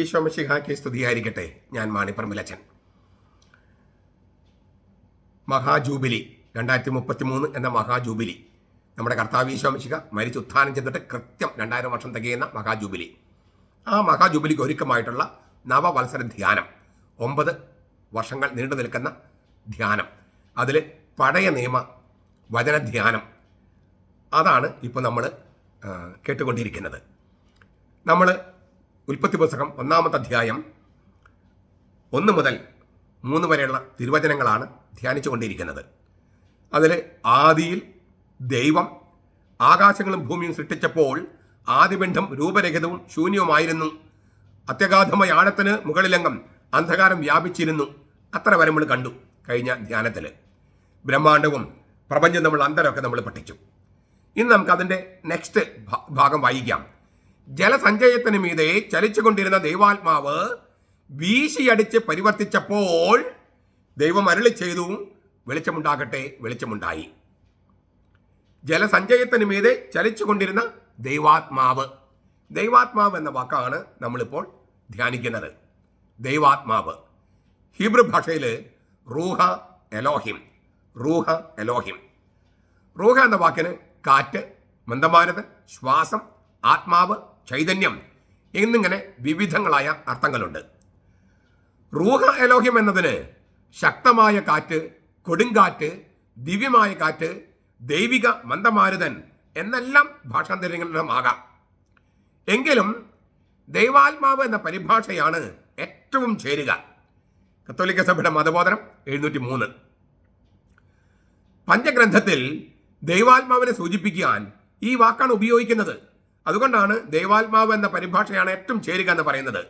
ഈശോ മിശിഹായ്ക്ക് സ്തുതിയായിരിക്കട്ടെ ഞാൻ മാണിപ്പറമ്പിലച്ചൻ മഹാജൂബിലി രണ്ടായിരത്തി മുപ്പത്തി മൂന്ന് എന്ന മഹാജൂബിലി. നമ്മുടെ കർത്താവ് ഈശോ മിശിഹ മരിച്ച് ഉത്ഥാനം ചെയ്തിട്ട് കൃത്യം രണ്ടായിരം വർഷം തികയുന്ന മഹാജൂബിലി. ആ മഹാജൂബിലിക്ക് ഒരുക്കമായിട്ടുള്ള നവവത്സര ധ്യാനം ഒമ്പത് വർഷങ്ങൾ നീണ്ടു നിൽക്കുന്ന ധ്യാനം. അതിൽ പഴയ നിയമ വചനധ്യാനം അതാണ് ഇപ്പോൾ നമ്മൾ കേട്ടുകൊണ്ടിരിക്കുന്നത്. നമ്മൾ ഉൽപ്പത്തി പുസ്തകം ഒന്നാമത്തെ അധ്യായം ഒന്ന് മുതൽ മൂന്ന് വരെയുള്ള തിരുവചനങ്ങളാണ് ധ്യാനിച്ചു കൊണ്ടിരിക്കുന്നത് അതിൽ ആദിയിൽ ദൈവം ആകാശങ്ങളും ഭൂമിയും സൃഷ്ടിച്ചപ്പോൾ ആദിബന്ധം രൂപരഹിതവും ശൂന്യവുമായിരുന്നു. അത്യഗാധമായ ആഴത്തിന് മുകളിലെങ്കം അന്ധകാരം വ്യാപിച്ചിരുന്നു. അത്ര വരെ നമ്മൾ കണ്ടു കഴിഞ്ഞ ധ്യാനത്തിൽ ബ്രഹ്മാണ്ടവും പ്രപഞ്ചം നമ്മൾ അന്തരമൊക്കെ നമ്മൾ പഠിച്ചു. ഇന്ന് നമുക്ക് അതിന്റെ നെക്സ്റ്റ് ഭാഗം വായിക്കാം. ജലസഞ്ചയത്തിന് മീതെ ചലിച്ചുകൊണ്ടിരുന്ന ദൈവാത്മാവ് വീശിയടിച്ച് പരിവർത്തിച്ചപ്പോൾ ദൈവം അരളി ചെയ്തു വെളിച്ചമുണ്ടാകട്ടെ വെളിച്ചമുണ്ടായി. ജലസഞ്ചയത്തിന് മീതെ ചലിച്ചുകൊണ്ടിരുന്ന ദൈവാത്മാവ്. ദൈവാത്മാവ് എന്ന വാക്കാണ് നമ്മളിപ്പോൾ ധ്യാനിക്കുന്നത്. ദൈവാത്മാവ്. ഹീബ്രു ഭാഷയിൽ റൂഹ എലോഹിം. റൂഹ എലോഹിം. റൂഹ എന്ന വാക്കിന് കാറ്റ് മന്ദമാനത് ശ്വാസം ആത്മാവ് ചൈതന്യം എന്നിങ്ങനെ വിവിധങ്ങളായ അർത്ഥങ്ങളുണ്ട്. റൂഹ എലോഹ്യം എന്നതിന് ശക്തമായ കാറ്റ് കൊടുങ്കാറ്റ് ദിവ്യമായ കാറ്റ് ദൈവിക മന്ദമാരുതൻ എന്നെല്ലാം ഭാഷാന്തരങ്ങളുമാകാം എങ്കിലും ദൈവാത്മാവ് എന്ന പരിഭാഷയാണ് ഏറ്റവും ചേരുക. കത്തോലിക്ക സഭയുടെ മതബോധനം എഴുന്നൂറ്റി മൂന്ന് പഞ്ചഗ്രന്ഥത്തിൽ ദൈവാത്മാവിനെ സൂചിപ്പിക്കാൻ ഈ വാക്കാണ് ഉപയോഗിക്കുന്നത്. അതുകൊണ്ടാണ് ദൈവാത്മാവ് എന്ന പരിഭാഷയാണ് ഏറ്റവും ചേരുക എന്ന് പറയുന്നത്.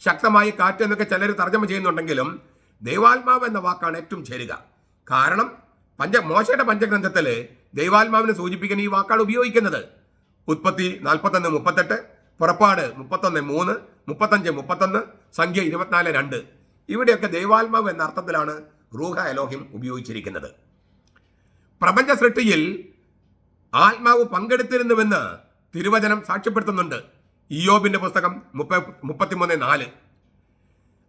ശക്തമായി കാറ്റ് എന്നൊക്കെ ചിലർ തർജമ ചെയ്യുന്നുണ്ടെങ്കിലും ദൈവാത്മാവ് എന്ന വാക്കാണ് ഏറ്റവും ചേരുക. കാരണം പഞ്ച മോശയുടെ പഞ്ചഗ്രന്ഥത്തിൽ ദൈവാത്മാവിനെ സൂചിപ്പിക്കാൻ ഈ വാക്കാണ് ഉപയോഗിക്കുന്നത്. ഉത്പത്തി നാൽപ്പത്തൊന്ന് മുപ്പത്തെട്ട് പുറപ്പാട് മുപ്പത്തൊന്ന് മൂന്ന് മുപ്പത്തഞ്ച് മുപ്പത്തൊന്ന് സംഖ്യ ഇരുപത്തിനാല് രണ്ട്. ഇവിടെയൊക്കെ ദൈവാത്മാവ് എന്ന അർത്ഥത്തിലാണ് റൂഹ എലോഹിം ഉപയോഗിച്ചിരിക്കുന്നത്. പ്രപഞ്ച സൃഷ്ടിയിൽ ആത്മാവ് പങ്കെടുത്തിരുന്നുവെന്ന് തിരുവചനം സാക്ഷ്യപ്പെടുത്തുന്നുണ്ട്. ഇയോബിന്റെ പുസ്തകം മുപ്പ മുപ്പത്തിമൂന്ന് നാല്.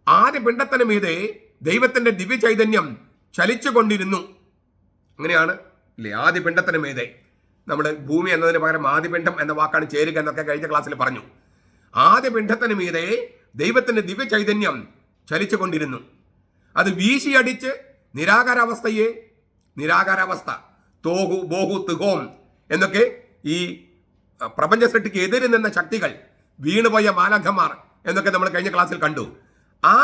ആദ്യ പിണ്ടത്തിന് മീതെ ദൈവത്തിന്റെ ദിവ്യ ചൈതന്യം ചലിച്ചുകൊണ്ടിരുന്നു. അങ്ങനെയാണ് ഇല്ലേ ആദ്യ പിണ്ടത്തിന് മീതെ. നമ്മൾ ഭൂമി എന്നതിന് പകരം ആദ്യ പിണ്ടം എന്ന വാക്കാണ് ചേരുക എന്നൊക്കെ കഴിഞ്ഞ ക്ലാസ്സിൽ പറഞ്ഞു. ആദ്യ പിണ്ഡത്തിന് മീതെ ദൈവത്തിന്റെ ദിവ്യ ചൈതന്യം ചലിച്ചുകൊണ്ടിരുന്നു. അത് വീശിയടിച്ച് നിരാകാരാവസ്ഥയെ നിരാകാരാവസ്ഥ തോഹു ബോഹു തുഹോം എന്നൊക്കെ ഈ പ്രപഞ്ച സൃഷ്ടിക്ക് എതിര് നിന്ന ശക്തികൾ വീണുപോയ മാലാഖന്മാർ എന്നൊക്കെ നമ്മൾ കഴിഞ്ഞ ക്ലാസ്സിൽ കണ്ടു. ആ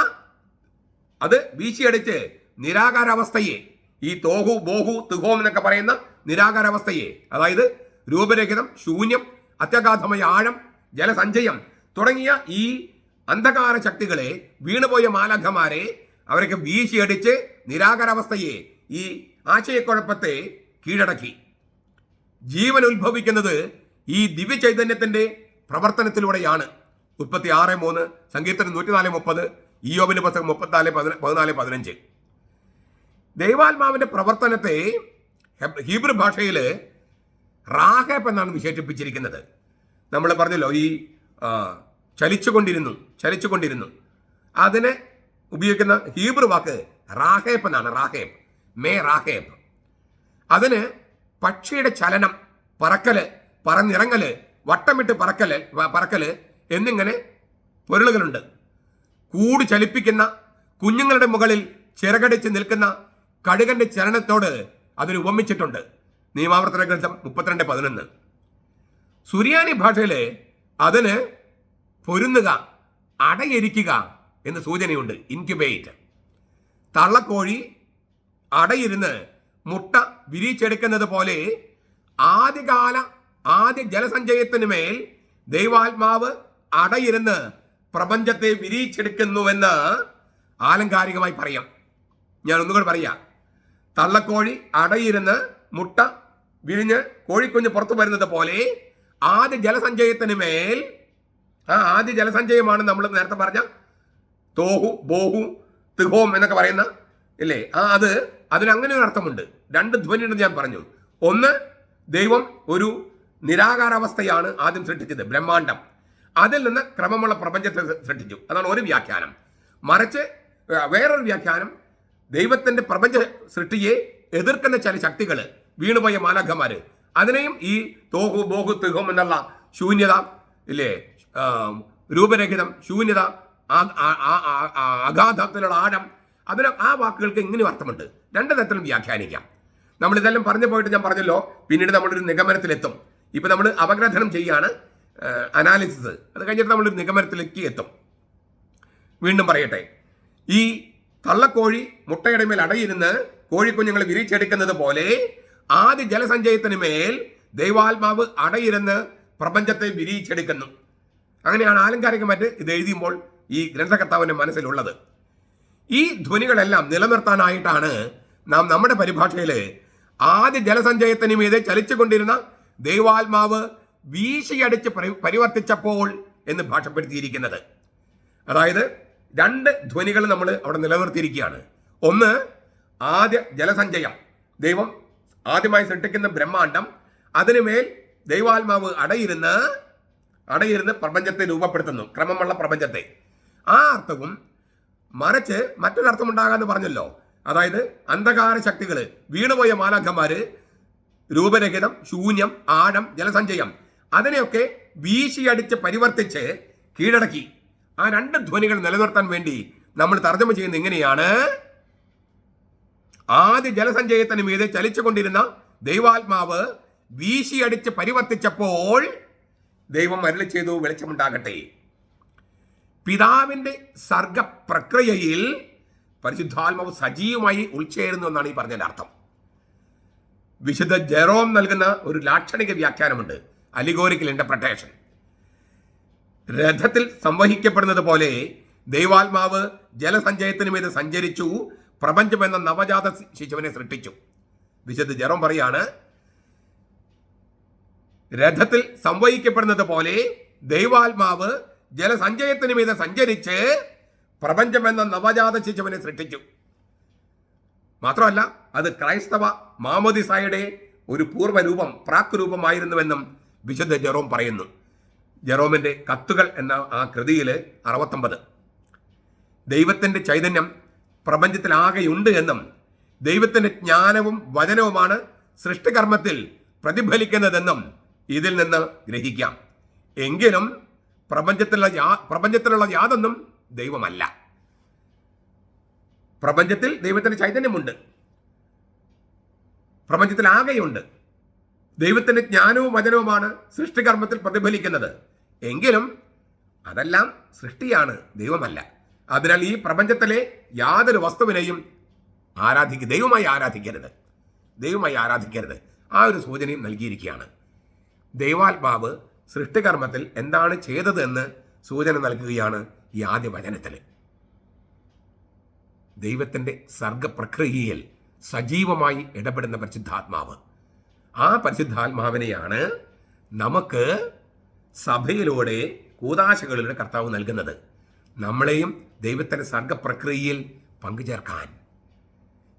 അത് വീശിയടിച്ച് നിരാകാരാവസ്ഥയെ ഈ തോഹു ബോഹു തുഹോം എന്നൊക്കെ പറയുന്ന നിരാകാരാവസ്ഥയെ അതായത് രൂപരഹിതം ശൂന്യം അത്യഗാധമായ ആഴം ജലസഞ്ചയം തുടങ്ങിയ ഈ അന്ധകാര ശക്തികളെ വീണുപോയ മാലാഖമാരെ അവരൊക്കെ വീശിയടിച്ച് നിരാകാരാവസ്ഥയെ ഈ ആശയക്കുഴപ്പത്തെ കീഴടക്കി. ജീവൻ ഉത്ഭവിക്കുന്നത് ഈ ദിവ്യ ചൈതന്യത്തിന്റെ പ്രവർത്തനത്തിലൂടെയാണ് മുപ്പത്തി ആറ് മൂന്ന് സങ്കീർത്തനം നൂറ്റിനാല് മുപ്പത് ഇയോബിന്റെ പുസ്തകം മുപ്പത്തിനാല് പതിനാല് പതിനഞ്ച്. ദൈവാത്മാവിന്റെ പ്രവർത്തനത്തെ ഹീബ്രു ഭാഷയിൽ റാഹേബ് എന്നാണ് വിശേഷിപ്പിച്ചിരിക്കുന്നത്. നമ്മൾ പറഞ്ഞല്ലോ ഈ ചലിച്ചുകൊണ്ടിരുന്നു ചലിച്ചുകൊണ്ടിരുന്നു. അതിനെ ഉപയോഗിക്കുന്ന ഹീബ്രു വാക്ക് റാഹേബ് എന്നാണ് റാഹേബ് മേ റാഹേബ്. അതിന് പക്ഷിയുടെ ചലനം പറക്കൽ പറന്നിറങ്ങൽ വട്ടമിട്ട് പറക്കൽ പറക്കൽ എന്നിങ്ങനെ പൊരുളുകളുണ്ട്. കൂട് ചലിപ്പിക്കുന്ന കുഞ്ഞുങ്ങളുടെ മുകളിൽ ചിറകടിച്ച് നിൽക്കുന്ന കഴുകന്റെ ചലനത്തോട് അതിന് ഉപമിച്ചിട്ടുണ്ട്. നിയമാവർത്തന ഗ്രന്ഥം മുപ്പത്തിരണ്ട് പതിനൊന്ന്. സുറിയാനി ഭാഷയിൽ അതിന് പൊരുന്നുക അടയിരിക്കുക എന്ന് സൂചനയുണ്ട്. ഇൻക്യുബേറ്റ് തള്ളക്കോഴി അടയിരുന്ന് മുട്ട വിരിച്ചെടുക്കുന്നത് പോലെ ആദ്യകാല ആദ്യ ജലസഞ്ചയത്തിന് മേൽ ദൈവാത്മാവ് അടയിരുന്ന് പ്രപഞ്ചത്തെ വിരിയിച്ചെടുക്കുന്നുവെന്ന് ആലങ്കാരികമായി പറയാം. ഞാൻ ഒന്നുകൂടെ പറയാം. തള്ളക്കോഴി അടയിരുന്ന് മുട്ട വിരിഞ്ഞ് കോഴിക്കുഞ്ഞ് പുറത്തു വരുന്നത് പോലെ ആദ്യ ജലസഞ്ചയത്തിന് മേൽ ആ ആദ്യ ജലസഞ്ചയമാണ് നമ്മൾ നേരത്തെ പറഞ്ഞ തോഹു ബോഹു തിഹോം എന്നൊക്കെ പറയുന്ന ഇല്ലേ? ആ അത് അതിന് അങ്ങനെ ഒരു അർത്ഥമുണ്ട്. രണ്ട് ധ്വനിയുണ്ടെന്ന് ഞാൻ പറഞ്ഞു. ഒന്ന് ദൈവം ഒരു നിരാകാരാവസ്ഥയാണ് ആദ്യം സൃഷ്ടിച്ചത് ബ്രഹ്മാണ്ടം. അതിൽ നിന്ന് ക്രമമുള്ള പ്രപഞ്ചത്തെ സൃഷ്ടിച്ചു. അതാണ് ഒരു വ്യാഖ്യാനം. മറിച്ച് വേറൊരു വ്യാഖ്യാനം ദൈവത്തിന്റെ പ്രപഞ്ച സൃഷ്ടിയെ എതിർക്കുന്ന ചില ശക്തികൾ വീണുപോയ മാലാഖമാർ അതിനെയും ഈ തോഹു ബോഹു തിഹും എന്നുള്ള ശൂന്യത ഇല്ലേ രൂപരഹിതം ശൂന്യത അഗാധത്തിലുള്ള ആഴം അതിന് ആ വാക്കുകൾക്ക് ഇങ്ങനെയും അർത്ഥമുണ്ട്. രണ്ട് തരത്തിലും വ്യാഖ്യാനിക്കാം. നമ്മളിതെല്ലാം പറഞ്ഞു പോയിട്ട് ഞാൻ പറഞ്ഞല്ലോ പിന്നീട് നമ്മളൊരു നിഗമനത്തിലെത്തും. ഇപ്പൊ നമ്മൾ അപഗ്രഥനം ചെയ്യാണ് അനാലിസിസ് അത് കഴിഞ്ഞിട്ട് നമ്മളൊരു നിഗമനത്തിലേക്ക് എത്തും. വീണ്ടും പറയട്ടെ. ഈ തള്ളക്കോഴി മുട്ടയുടെ മേൽ അടയിരുന്ന് കോഴിക്കുഞ്ഞുങ്ങൾ വിരിച്ചെടുക്കുന്നത് പോലെ ആദ്യ ജലസഞ്ചയത്തിന് മേൽ ദൈവാത്മാവ് അടയിരുന്ന് പ്രപഞ്ചത്തെ വിരിയിച്ചെടുക്കുന്നു. അങ്ങനെയാണ് ആലങ്കാരികമായിട്ട് ഇത് എഴുതിയുമ്പോൾ ഈ ഗ്രന്ഥകർത്താവിന്റെ മനസ്സിലുള്ളത്. ഈ ധ്വനികളെല്ലാം നിലനിർത്താനായിട്ടാണ് നാം നമ്മുടെ പരിഭാഷയിൽ ആദ്യ ജലസഞ്ചയത്തിന് മീതെ ചലിച്ചുകൊണ്ടിരുന്ന ദൈവാത്മാവ് വീശിയടിച്ച് പരിവർത്തിച്ചപ്പോൾ എന്ന് ഭാഷപ്പെടുത്തിയിരിക്കുന്നത്. അതായത് രണ്ട് ധ്വനികൾ നമ്മൾ അവിടെ നിലനിർത്തിയിരിക്കുകയാണ്. ഒന്ന് ആദ്യ ജലസഞ്ചയം. ദൈവം ആദ്യമായി സൃഷ്ടിക്കുന്ന ബ്രഹ്മാണ്ടം. അതിനുമേൽ ദൈവാത്മാവ് അടയിരുന്ന് അടയിരുന്ന് പ്രപഞ്ചത്തെ രൂപപ്പെടുത്തുന്നു. ക്രമമുള്ള പ്രപഞ്ചത്തെ. ആ അർത്ഥവും മറിച്ച് മറ്റൊരർത്ഥം ഉണ്ടാകാന്ന് പറഞ്ഞല്ലോ. അതായത് അന്ധകാര ശക്തികൾ വീണുപോയ മാലാഖമാര് രൂപരഹിതം ശൂന്യം ആഴം ജലസഞ്ചയം. അതിനെയൊക്കെ വീശിയടിച്ച് പരിവർത്തിച്ച് കീഴടക്കി. ആ രണ്ട് ധ്വനികൾ നിലനിർത്താൻ വേണ്ടി നമ്മൾ തർജമ ചെയ്യുന്നത് ഇങ്ങനെയാണ്. ആദ്യ ജലസഞ്ചയത്തിന് മീതെ ചലിച്ചുകൊണ്ടിരുന്ന ദൈവാത്മാവ് വീശിയടിച്ച് പരിവർത്തിച്ചപ്പോൾ ദൈവം മരളി ചെയ്തു വെളിച്ചമുണ്ടാകട്ടെ. പിതാവിന്റെ സർഗപ്രക്രിയയിൽ പരിശുദ്ധാത്മാവ് സജീവമായി ഉൾച്ചേരുന്നു എന്നാണ് ഈ പറഞ്ഞതിന്റെ അർത്ഥം. വിശുദ്ധ ജെറോം നൽകുന്ന ഒരു ലാക്ഷണിക വ്യാഖ്യാനമുണ്ട്. അലിഗോറിക്കൽ ഇന്റർപ്രട്ടേഷൻ രഥത്തിൽ സംവഹിക്കപ്പെടുന്നത് പോലെ ദൈവാത്മാവ് ജലസഞ്ചയത്തിന് മീത് സഞ്ചരിച്ചു പ്രപഞ്ചം എന്ന നവജാത ശിശുവിനെ സൃഷ്ടിച്ചു. വിശുദ്ധ ജെറോം പറയാണ് രഥത്തിൽ സംവഹിക്കപ്പെടുന്നത് പോലെ ദൈവാത്മാവ് ജലസഞ്ചയത്തിന് മീത് സഞ്ചരിച്ച് പ്രപഞ്ചം എന്ന നവജാത ശിശുവിനെ സൃഷ്ടിച്ചു. മാത്രമല്ല അത് ക്രൈസ്തവ മാമോദിസായുടെ ഒരു പൂർവരൂപം പ്രാക് രൂപമായിരുന്നുവെന്നും വിശുദ്ധ ജെറോം പറയുന്നു. ജെറോമിന്റെ കത്തുകൾ എന്ന ആ കൃതിയിൽ അറുപത്തൊമ്പത്. ദൈവത്തിന്റെ ചൈതന്യം പ്രപഞ്ചത്തിലാകെയുണ്ട് എന്നും ദൈവത്തിന്റെ ജ്ഞാനവും വചനവുമാണ് സൃഷ്ടികർമ്മത്തിൽ പ്രതിഫലിക്കുന്നതെന്നും ഇതിൽ നിന്ന് ഗ്രഹിക്കാം. എങ്കിലും പ്രപഞ്ചത്തിലുള്ള യാ- പ്രപഞ്ചത്തിലുള്ള യാതൊന്നും ദൈവമല്ല. പ്രപഞ്ചത്തിൽ ദൈവത്തിന്റെ ചൈതന്യമുണ്ട്. പ്രപഞ്ചത്തിൽ ആകെയുണ്ട് ദൈവത്തിന്റെ ജ്ഞാനവും വചനവുമാണ് സൃഷ്ടികർമ്മത്തിൽ പ്രതിഫലിക്കുന്നത്. എങ്കിലും അതെല്ലാം സൃഷ്ടിയാണ് ദൈവമല്ല. അതിനാൽ ഈ പ്രപഞ്ചത്തിലെ യാതൊരു വസ്തുവിനെയും ആരാധിക്കുക ദൈവമായി ആരാധിക്കരുത്. ദൈവമായി ആരാധിക്കരുത്. ആ ഒരു സൂചനയും നൽകിയിരിക്കുകയാണ്. ദൈവാത്മാവ് സൃഷ്ടികർമ്മത്തിൽ എന്താണ് ചെയ്തത് എന്ന് സൂചന നൽകുകയാണ് ഈ ആദ്യ വചനത്തിൽ. ദൈവത്തിന്റെ സർഗപ്രക്രിയയിൽ സജീവമായി ഇടപെടുന്ന പരിശുദ്ധാത്മാവ്. ആ പരിശുദ്ധാത്മാവിനെയാണ് നമുക്ക് സഭയിലൂടെ കൂതാശകളിലൂടെ കർത്താവ് നൽകുന്നത്. നമ്മളെയും ദൈവത്തിന്റെ സർഗപ്രക്രിയയിൽ പങ്കുചേർക്കാൻ.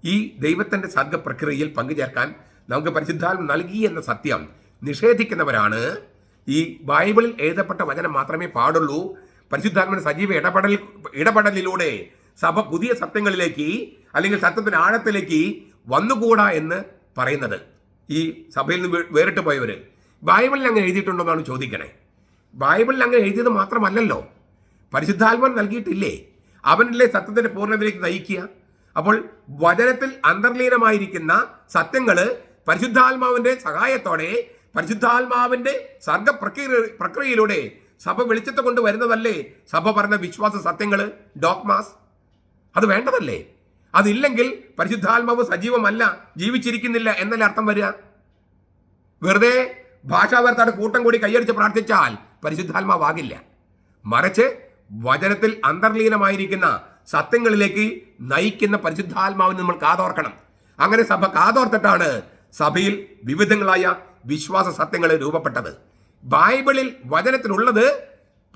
ഈ ദൈവത്തിന്റെ സർഗപ്രക്രിയയിൽ പങ്കുചേർക്കാൻ നമുക്ക് പരിശുദ്ധാത്മ നൽകി എന്ന സത്യം നിഷേധിക്കുന്നവരാണ്. ഈ ബൈബിളിൽ എഴുതപ്പെട്ട വചനം മാത്രമേ പാടുള്ളൂ. പരിശുദ്ധാത്മയുടെ സജീവ ഇടപെടൽ ഇടപെടലിലൂടെ സഭ പുതിയ സത്യങ്ങളിലേക്ക് അല്ലെങ്കിൽ സത്യത്തിന് ആഴത്തിലേക്ക് വന്നുകൂടാ എന്ന് പറയുന്നത്. ഈ സഭയിൽ നിന്ന് വേറിട്ട് പോയവർ ബൈബിളിൽ അങ്ങനെ എഴുതിയിട്ടുണ്ടോ എന്നാണ് ചോദിക്കണേ. ബൈബിളിൽ അങ്ങനെ എഴുതിയത് മാത്രമല്ലല്ലോ. പരിശുദ്ധാത്മൻ നൽകിയിട്ടില്ലേ? അവനിലെ സത്യത്തിന്റെ പൂർണതയിലേക്ക് നയിക്കുക. അപ്പോൾ വചനത്തിൽ അന്തർലീനമായിരിക്കുന്ന സത്യങ്ങൾ പരിശുദ്ധാത്മാവിന്റെ സഹായത്തോടെ പരിശുദ്ധാത്മാവിന്റെ സർഗ പ്രക്രിയ പ്രക്രിയയിലൂടെ സഭ വെളിച്ചത്തെ കൊണ്ട് വരുന്നതല്ലേ സഭ പറഞ്ഞ വിശ്വാസ സത്യങ്ങൾ ഡോക്മാസ് അത് വേണ്ടതല്ലേ? അതില്ലെങ്കിൽ പരിശുദ്ധാത്മാവ് സജീവമല്ല ജീവിച്ചിരിക്കുന്നില്ല എന്നല്ലേ അർത്ഥം വരിക? വെറുതെ ഭാഷാവർത്താട് കൂട്ടം കൂടി കൈയടിച്ച് പ്രാർത്ഥിച്ചാൽ പരിശുദ്ധാത്മാവാകില്ല. മറിച്ച് വചനത്തിൽ അന്തർലീനമായിരിക്കുന്ന സത്യങ്ങളിലേക്ക് നയിക്കുന്ന പരിശുദ്ധാത്മാവിന് നമ്മൾ കാതോർക്കണം. അങ്ങനെ സഭ കാതോർത്തിട്ടാണ് സഭയിൽ വിവിധങ്ങളായ വിശ്വാസ സത്യങ്ങൾ രൂപപ്പെട്ടത്. ബൈബിളിൽ വചനത്തിലുള്ളത്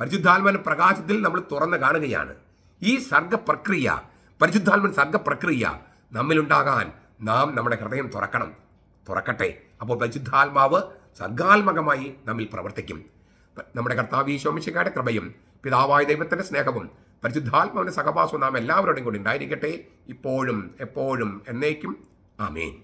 പരിശുദ്ധാത്മാവിന്റെ പ്രകാശത്തിൽ നമ്മൾ തുറന്നു കാണുകയാണ്. ഈ സർഗപ്രക്രിയ പരിശുദ്ധാത്മൻ സർഗപ്രക്രിയ നമ്മിലുണ്ടാകാൻ നാം നമ്മുടെ ഹൃദയം തുറക്കണം. തുറക്കട്ടെ. അപ്പോൾ പരിശുദ്ധാത്മാവ് സർഗാത്മകമായി നമ്മിൽ പ്രവർത്തിക്കും. നമ്മുടെ കർത്താവ് ഈശോമിശിക്കാരുടെ കൃപയും പിതാവായ ദൈവത്തിന്റെ സ്നേഹവും പരിശുദ്ധാത്മാവിന്റെ സഹവാസവും നാം എല്ലാവരോടും കൂടി ഉണ്ടായിരിക്കട്ടെ. ഇപ്പോഴും എപ്പോഴും എന്നേക്കും. ആമേൻ.